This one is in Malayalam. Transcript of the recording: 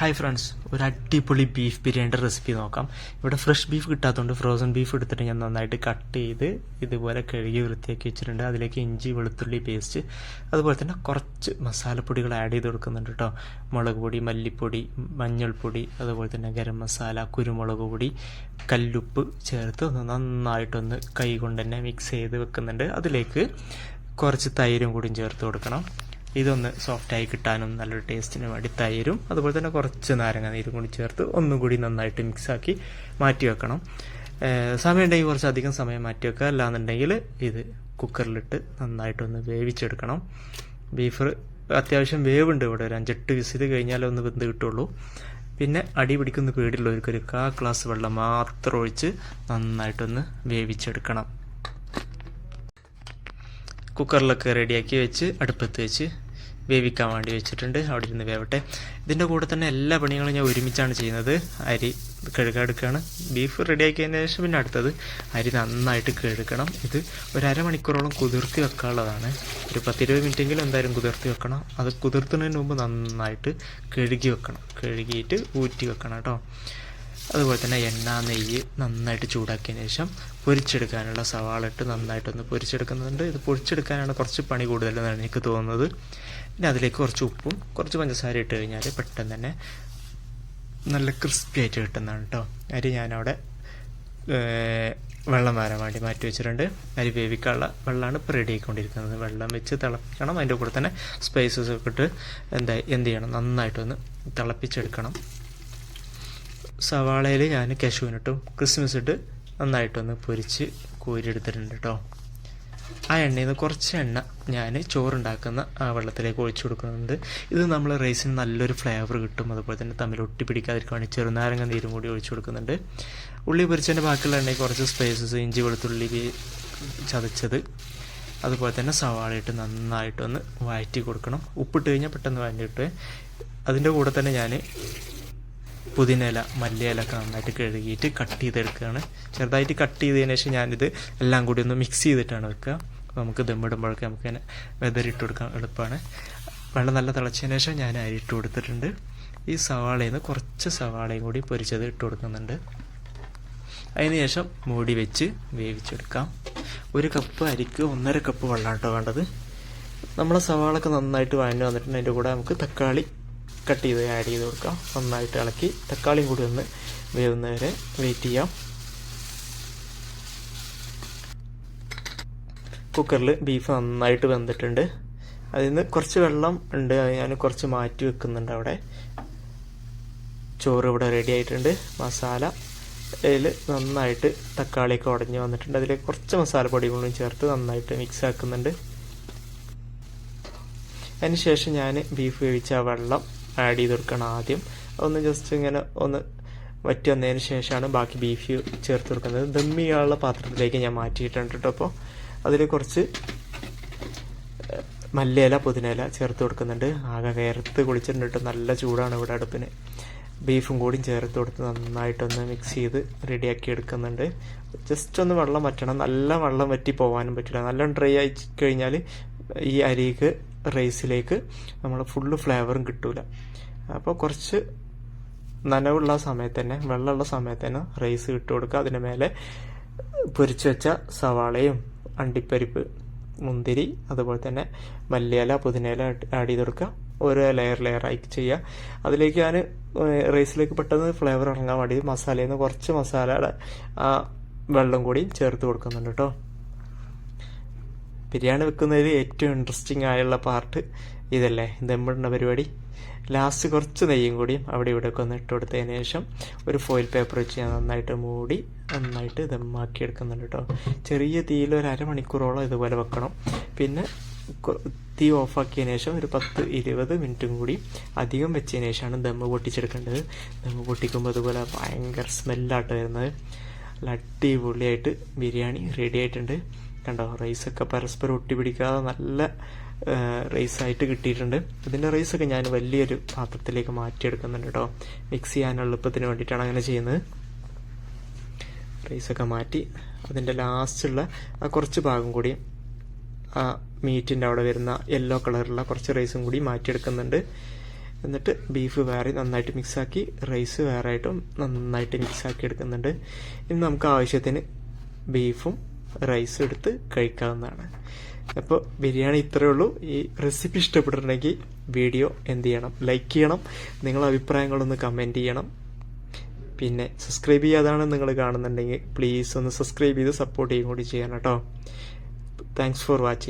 ഹായ് ഫ്രണ്ട്സ് ഒരു അടിപൊളി ബീഫ് ബിരിയാണിയുടെ റെസിപ്പി നോക്കാം. ഇവിടെ ഫ്രഷ് ബീഫ് കിട്ടാത്തതുകൊണ്ട് ഫ്രോസൺ ബീഫ് എടുത്തിട്ട് ഞാൻ നന്നായിട്ട് കട്ട് ചെയ്ത് ഇതുപോലെ കഴുകി വൃത്തിയാക്കി വെച്ചിട്ടുണ്ട്. അതിലേക്ക് ഇഞ്ചി വെളുത്തുള്ളി പേസ്റ്റ് അതുപോലെ തന്നെ കുറച്ച് മസാലപ്പൊടികൾ ആഡ് ചെയ്ത് കൊടുക്കുന്നുണ്ട് കേട്ടോ മുളക് പൊടി മല്ലിപ്പൊടി മഞ്ഞൾപ്പൊടി അതുപോലെ തന്നെ ഗരം മസാല കുരുമുളക് പൊടി കല്ലുപ്പ് ചേർത്ത് ഒന്ന് നന്നായിട്ടൊന്ന് കൈ കൊണ്ട് തന്നെ മിക്സ് ചെയ്ത് വെക്കുന്നുണ്ട്. അതിലേക്ക് കുറച്ച് തൈരും കൂടിയും ചേർത്ത് കൊടുക്കണം. ഇതൊന്ന് സോഫ്റ്റായി കിട്ടാനും നല്ലൊരു ടേസ്റ്റിനും വേണ്ടി തൈരും അതുപോലെ തന്നെ കുറച്ച് നാരങ്ങ നീരും കൂടി ചേർത്ത് ഒന്നും കൂടി നന്നായിട്ട് മിക്സാക്കി മാറ്റി വെക്കണം. ഏഹ് സമയം ഉണ്ടെങ്കിൽ കുറച്ച് അധികം സമയം മാറ്റി വെക്കുക. അല്ലാന്നുണ്ടെങ്കിൽ ഇത് കുക്കറിലിട്ട് നന്നായിട്ടൊന്ന് വേവിച്ചെടുക്കണം. ബീഫ് അത്യാവശ്യം വേവുണ്ട് ഇവിടെ. ഒരു അഞ്ചെട്ട് വിസിൽ കഴിഞ്ഞാലേ ഒന്ന് വെന്ത് കിട്ടുള്ളൂ. പിന്നെ അടി പിടിക്കുന്ന പേടിയുള്ളവർക്ക് ഒരു കാ ഗ്ലാസ് വെള്ളം മാത്രം ഒഴിച്ച് നന്നായിട്ടൊന്ന് വേവിച്ചെടുക്കണം. കുക്കറിലൊക്കെ റെഡിയാക്കി വെച്ച് അടുപ്പത്ത് വെച്ച് വേവിക്കാൻ വേണ്ടി വെച്ചിട്ടുണ്ട്. അവിടെ ഇരുന്ന് വേവട്ടെ. ഇതിന്റെ കൂടെ തന്നെ എല്ലാ പണികളും ഞാൻ ഒരുമിച്ചാണ് ചെയ്യുന്നത്. അരി കഴുകാടുക്കുകയാണ് ബീഫ് റെഡിയാക്കിയതിന് ശേഷം പിന്നെ അടുത്തത് അരി നന്നായിട്ട് കഴുകണം. ഇത് ഒരു അരമണിക്കൂറോളം കുതിർത്തി വെക്കാനുള്ളതാണ്. ഒരു പത്തിരുപത് മിനിറ്റെങ്കിലും എന്തായാലും കുതിർത്തി വെക്കണം. അത് കുതിർത്തുന്നതിന് മുമ്പ് നന്നായിട്ട് കഴുകി വെക്കണം. കഴുകിയിട്ട് ഊറ്റി വെക്കണം കേട്ടോ. അതുപോലെ തന്നെ എണ്ണ നെയ്യ് നന്നായിട്ട് ചൂടാക്കിയതിന് ശേഷം പൊരിച്ചെടുക്കാനുള്ള സവാള ഇട്ട് നന്നായിട്ടൊന്ന് പൊരിച്ചെടുക്കുന്നുണ്ട്. ഇത് പൊരിച്ചെടുക്കാനാണ് കുറച്ച് പണി കൂടുതലെന്നാണ് എനിക്ക് തോന്നുന്നത്. പിന്നെ അതിലേക്ക് കുറച്ച് ഉപ്പും കുറച്ച് പഞ്ചസാര ഇട്ട് കഴിഞ്ഞാൽ പെട്ടെന്ന് തന്നെ നല്ല ക്രിസ്പി ആയിട്ട് കിട്ടുന്നതാണ് കേട്ടോ അരി ഞാനവിടെ വെള്ളം വരാൻ വേണ്ടി മാറ്റി വെച്ചിട്ടുണ്ട്. അരി വേവിക്കാനുള്ള വെള്ളമാണ് ഇപ്പോൾ റെഡി ആയിക്കൊണ്ടിരിക്കുന്നത്. വെള്ളം വെച്ച് തിളപ്പിക്കണം അതിന്റെ കൂടെ തന്നെ സ്പൈസസ് ഒക്കെ ഇട്ട് എന്താ എന്ത് ചെയ്യണം? നന്നായിട്ടൊന്ന് തിളപ്പിച്ചെടുക്കണം. സവാളയിൽ ഞാൻ കശുവിനിട്ടും ക്രിസ്മസ് ഇട്ട് നന്നായിട്ടൊന്ന് പൊരിച്ച് കോരിയെടുത്തിട്ടുണ്ട് കേട്ടോ ആ എണ്ണയിൽ നിന്ന് കുറച്ച് എണ്ണ ഞാൻ ചോറുണ്ടാക്കുന്ന ആ വെള്ളത്തിലേക്ക് ഒഴിച്ചു കൊടുക്കുന്നുണ്ട്. ഇത് നമ്മൾ റൈസിന് നല്ലൊരു ഫ്ലേവർ കിട്ടും. അതുപോലെ തന്നെ തമ്മിൽ ഒട്ടി പിടിക്കാതിരിക്കാൻ ചെറുനാരങ്ങ നീരും കൂടി ഒഴിച്ചു കൊടുക്കുന്നുണ്ട്. ഉള്ളി പൊരിച്ചതിന്റെ ബാക്കിയുള്ള എണ്ണയിൽ കുറച്ച് സ്പൈസസ് ഇഞ്ചി വെളുത്തുള്ളി ചതച്ചത്. അതുപോലെ തന്നെ സവാള ഇട്ട് നന്നായിട്ടൊന്ന് വഴറ്റി കൊടുക്കണം. ഉപ്പിട്ട് കഴിഞ്ഞാൽ പെട്ടെന്ന് വഴറ്റിയിട്ട് അതിന്റെ കൂടെ തന്നെ ഞാൻ പുതിനയില മല്ലിയിലൊക്കെ നന്നായിട്ട് കഴുകിയിട്ട് കട്ട് ചെയ്തെടുക്കുകയാണ്. ചെറുതായിട്ട് കട്ട് ചെയ്തതിന് ശേഷം ഞാനിത് എല്ലാം കൂടി ഒന്ന് മിക്സ് ചെയ്തിട്ടാണ് വെക്കുക. നമുക്ക് ദമ്മിടുമ്പോഴൊക്കെ നമുക്ക് ഇങ്ങനെ വെതറിട്ട് കൊടുക്കാൻ എളുപ്പമാണ്. വെള്ളം നല്ല തിളച്ചതിന് ശേഷം ഞാൻ അരി ഇട്ട് കൊടുത്തിട്ടുണ്ട്. ഈ സവാളയിൽ നിന്ന് കുറച്ച് സവാളയും കൂടി പൊരിച്ചത് ഇട്ട് കൊടുക്കുന്നുണ്ട്. അതിന് ശേഷം മൂടി വെച്ച് വേവിച്ചെടുക്കാം. ഒരു കപ്പ് അരിക്ക് ഒന്നര കപ്പ് വെള്ളം കേട്ടോ വേണ്ടത്. നമ്മളെ സവാളൊക്കെ നന്നായിട്ട് വഴഞ്ഞു വന്നിട്ടുണ്ട്. അതിന്റെ കൂടെ നമുക്ക് തക്കാളി കട്ട് ചെയ്ത് ആഡ് ചെയ്ത് കൊടുക്കാം. നന്നായിട്ട് ഇളക്കി തക്കാളിയും കൂടി ഒന്ന് വേവുന്നവരെ വെയിറ്റ് ചെയ്യാം. കുക്കറിൽ ബീഫ് നന്നായിട്ട് വെന്തിട്ടുണ്ട്. അതിൽ നിന്ന് കുറച്ച് വെള്ളം ഉണ്ട്. ഞാൻ കുറച്ച് മാറ്റി വെക്കുന്നുണ്ട് അവിടെ. ചോറ് ഇവിടെ റെഡി ആയിട്ടുണ്ട്. മസാല അതിൽ നന്നായിട്ട് തക്കാളിയൊക്കെ ഉടഞ്ഞ് വന്നിട്ടുണ്ട്. അതിലേക്ക് കുറച്ച് മസാലപ്പൊടികളും ചേർത്ത് നന്നായിട്ട് മിക്സ് ആക്കുന്നുണ്ട്. അതിന് ശേഷം ഞാൻ ബീഫ് വേവിച്ച വെള്ളം ആഡ് ചെയ്ത് കൊടുക്കണം ആദ്യം. ഒന്ന് ജസ്റ്റ് ഇങ്ങനെ ഒന്ന് വറ്റി വന്നതിന് ശേഷമാണ് ബാക്കി ബീഫ് ചേർത്ത് കൊടുക്കുന്നത്. ദം ചെയ്യാനുള്ള പാത്രത്തിലേക്ക് ഞാൻ മാറ്റിയിട്ടുണ്ട് കേട്ടോ അപ്പോൾ അതിൽ കുറച്ച് മല്ലയില പുതിനയില ചേർത്ത് കൊടുക്കുന്നുണ്ട്. ആകെ കയർത്ത് കുളിച്ചിട്ടുണ്ട് നല്ല ചൂടാണ് ഇവിടെ അടുപ്പിന്. ബീഫും കൂടിയും ചേർത്ത് കൊടുത്ത് നന്നായിട്ടൊന്ന് മിക്സ് ചെയ്ത് റെഡിയാക്കി എടുക്കുന്നുണ്ട്. ജസ്റ്റ് ഒന്ന് വെള്ളം വറ്റണം. നല്ല വെള്ളം വറ്റി പോകാനും പറ്റില്ല. നല്ല ഡ്രൈ ആയി കഴിഞ്ഞാൽ ഈ അരിക്ക് റൈസിലേക്ക് നമ്മൾ ഫുള്ള് ഫ്ലേവറും കിട്ടൂല. അപ്പോൾ കുറച്ച് നനവുള്ള സമയത്ത് തന്നെ വെള്ളമുള്ള സമയത്ത് തന്നെ റൈസ് ഇട്ട് കൊടുക്കുക. അതിന് മേലെ പൊരിച്ചു വെച്ച സവാളയും അണ്ടിപ്പരിപ്പ് മുന്തിരി അതുപോലെ തന്നെ മല്ലിയില പുതിനയില ആഡ് ചെയ്ത് കൊടുക്കുക. ഓരോ ലെയർ ലെയർ ആയി ചെയ്യുക. അതിലേക്ക് ഞാൻ റൈസിലേക്ക് പെട്ടെന്ന് ഫ്ലേവർ ഇറങ്ങാൻ വേണ്ടി മസാലയിൽ നിന്ന് കുറച്ച് മസാലയുടെ ആ വെള്ളം കൂടി ചേർത്ത് കൊടുക്കുന്നുണ്ട് കേട്ടോ. ബിരിയാണി വെക്കുന്നതിൽ ഏറ്റവും ഇൻട്രസ്റ്റിംഗ് ആയുള്ള പാർട്ട് ഇതല്ലേ? ദമ്മിടുന്ന പരിപാടി. ലാസ്റ്റ് കുറച്ച് നെയ്യും കൂടിയും അവിടെ ഇവിടെയൊക്കെ ഒന്ന് ഇട്ട് കൊടുത്തതിന് ശേഷം ഒരു ഫോയിൽ പേപ്പർ വെച്ച് ഞാൻ നന്നായിട്ട് മൂടി നന്നായിട്ട് ദമ്മാക്കി എടുക്കുന്നുണ്ട് കേട്ടോ. ചെറിയ തീയിൽ ഒരു അരമണിക്കൂറോളം ഇതുപോലെ വെക്കണം. പിന്നെ തീ ഓഫാക്കിയതിന് ശേഷം ഒരു പത്ത് ഇരുപത് മിനിറ്റും കൂടി അധികം വെച്ചതിന് ശേഷമാണ് ദമ്മ് പൊട്ടിച്ചെടുക്കേണ്ടത്. ദമ്മ് പൊട്ടിക്കുമ്പോൾ അതുപോലെ ഭയങ്കര സ്മെല്ലായിട്ട് വരുന്നത്. അടിപൊളിയായിട്ട് ബിരിയാണി റെഡി ആയിട്ടുണ്ട്. കണ്ടോ റൈസൊക്കെ പരസ്പരം ഒട്ടിപ്പിടിക്കാതെ നല്ല റൈസായിട്ട് കിട്ടിയിട്ടുണ്ട്. ഇതിന്റെ റൈസൊക്കെ ഞാൻ വലിയൊരു പാത്രത്തിലേക്ക് മാറ്റിയെടുക്കുന്നുണ്ട് കേട്ടോ. മിക്സ് ചെയ്യാനുള്ള എളുപ്പത്തിന് വേണ്ടിയിട്ടാണ് അങ്ങനെ ചെയ്യുന്നത്. റൈസൊക്കെ മാറ്റി അതിന്റെ ലാസ്റ്റുള്ള ആ കുറച്ച് ഭാഗം കൂടി ആ മീറ്റിന്റെ അവിടെ വരുന്ന യെല്ലോ കളറുള്ള കുറച്ച് റൈസും കൂടി മാറ്റിയെടുക്കുന്നുണ്ട്. എന്നിട്ട് ബീഫ് വേറെ നന്നായിട്ട് മിക്സാക്കി റൈസ് വേറെ ആയിട്ടും നന്നായിട്ട് മിക്സാക്കി എടുക്കുന്നുണ്ട്. ഇനി നമുക്ക് ആവശ്യത്തിന് ബീഫും റൈസും എടുത്ത് കഴിക്കാവുന്നതാണ്. അപ്പോൾ ബിരിയാണി ഇത്രയേ ഉള്ളൂ. ഈ റെസിപ്പി ഇഷ്ടപ്പെട്ടിട്ടുണ്ടെങ്കിൽ വീഡിയോ എന്ത് ചെയ്യണം? ലൈക്ക് ചെയ്യണം. നിങ്ങളുടെ അഭിപ്രായങ്ങളൊന്ന് കമന്റ് ചെയ്യണം. പിന്നെ സബ്സ്ക്രൈബ് ചെയ്യാതാണ് നിങ്ങൾ കാണുന്നുണ്ടെങ്കിൽ പ്ലീസ് ഒന്ന് സബ്സ്ക്രൈബ് ചെയ്ത് സപ്പോർട്ട് ചെയ്യുകയും കൂടി ചെയ്യണം കേട്ടോ. Thanks for watching